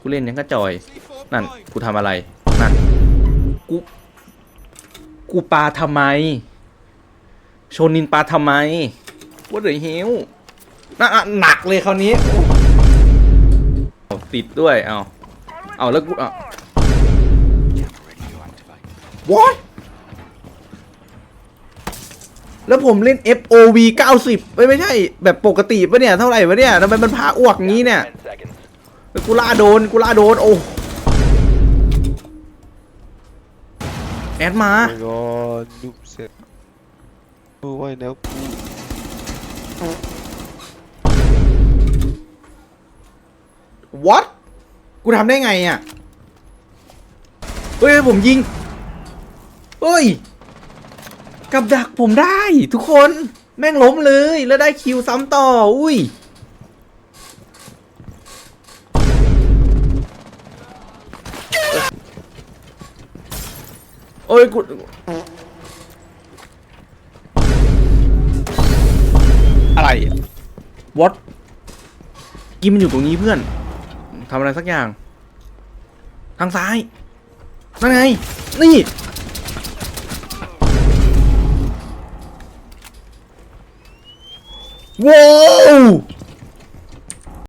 กูเล่นยังก็จอย นั่น กูทำอะไร นั่น กู กูปาทำไม โชนินปาทำไมว่าเดือหิวน่ะอะหนักเลยคราวนี้เอาติดด้วย เอา เอาแล้วกูอะ what แล้วผมเล่น FOV 90 ไม่ไม่ใช่ แบบปกติปะเนี่ย เท่าไหร่ปะเนี่ยทำไมมันพาอ้วกงี้เนี่ย กูล่าโดนกูล่าโดนโอ้แอดมา my god ลูกเสร็จดูไว้แล้วกู what กูทำได้ไงอะเฮ้ยผมยิงเฮ้ย กับดักผมได้ ทุกคนแม่งล้มเลยแล้วได้คิวซ้ำต่อ อุ้ย โอ้ยกูอะไรอะ what กินมันอยู่ตรงนี้เพื่อนทำอะไรสักอย่าง ทางซ้ายนั่นไง นี่ ว้าว